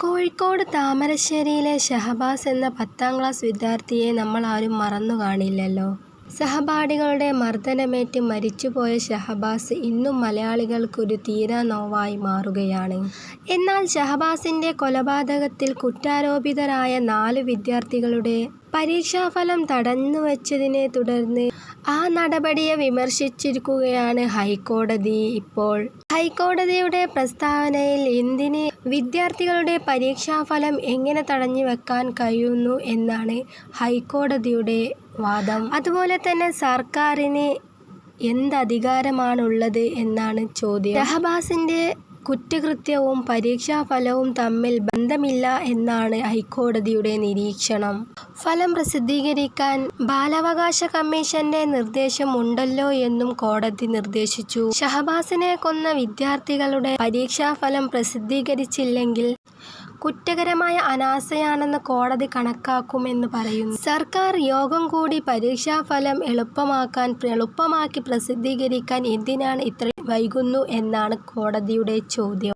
കോഴിക്കോട് താമരശ്ശേരിയിലെ ഷഹബാസ് എന്ന പത്താം ക്ലാസ് വിദ്യാർത്ഥിയെ നമ്മൾ ആരും മറന്നു കാണില്ലല്ലോ. സഹപാഠികളുടെ മർദ്ദനമേറ്റ് മരിച്ചുപോയ ഷഹബാസ് ഇന്നും മലയാളികൾക്കൊരു തീരാനോവായി മാറുകയാണ്. എന്നാൽ ഷഹബാസിന്റെ കൊലപാതകത്തിൽ കുറ്റാരോപിതരായ നാല് വിദ്യാർത്ഥികളുടെ പരീക്ഷാഫലം തടഞ്ഞു തടഞ്ഞുവച്ചതിനെ തുടർന്ന് ആ നടപടിയെ വിമർശിച്ചിരിക്കുകയാണ് ഹൈക്കോടതി ഇപ്പോൾ. ഹൈക്കോടതിയുടെ പ്രസ്താവനയിൽ എന്തിന് വിദ്യാർത്ഥികളുടെ പരീക്ഷാഫലം എങ്ങനെ തടഞ്ഞു വെക്കാൻ കഴിയുന്നു എന്നാണ് ഹൈക്കോടതിയുടെ വാദം. അതുപോലെ തന്നെ സർക്കാരിന് എന്തധികാരമാണുള്ളത് എന്നാണ് ചോദ്യം. ഷഹബാസിന്റെ കുറ്റകൃത്യവും പരീക്ഷാഫലവും തമ്മിൽ ബന്ധമില്ല എന്നാണ് ഹൈക്കോടതിയുടെ നിരീക്ഷണം. ഫലം പ്രസിദ്ധീകരിക്കാൻ ബാലാവകാശ കമ്മീഷന്റെ നിർദ്ദേശം ഉണ്ടല്ലോ എന്നും കോടതി നിർദ്ദേശിച്ചു. ഷഹബാസിനെ കൊന്ന വിദ്യാർത്ഥികളുടെ പരീക്ഷാഫലം പ്രസിദ്ധീകരിച്ചില്ലെങ്കിൽ കുറ്റകരമായ അനാസ്ഥയാണെന്ന് കോടതി കണക്കാക്കുമെന്ന് പറയുന്നു. സർക്കാർ യോഗം കൂടി പരീക്ഷാഫലം എളുപ്പമാക്കി പ്രസിദ്ധീകരിക്കാൻ എന്തിനാണ് ഇത്രയും വൈകുന്നു എന്നാണ് കോടതിയുടെ ചോദ്യം.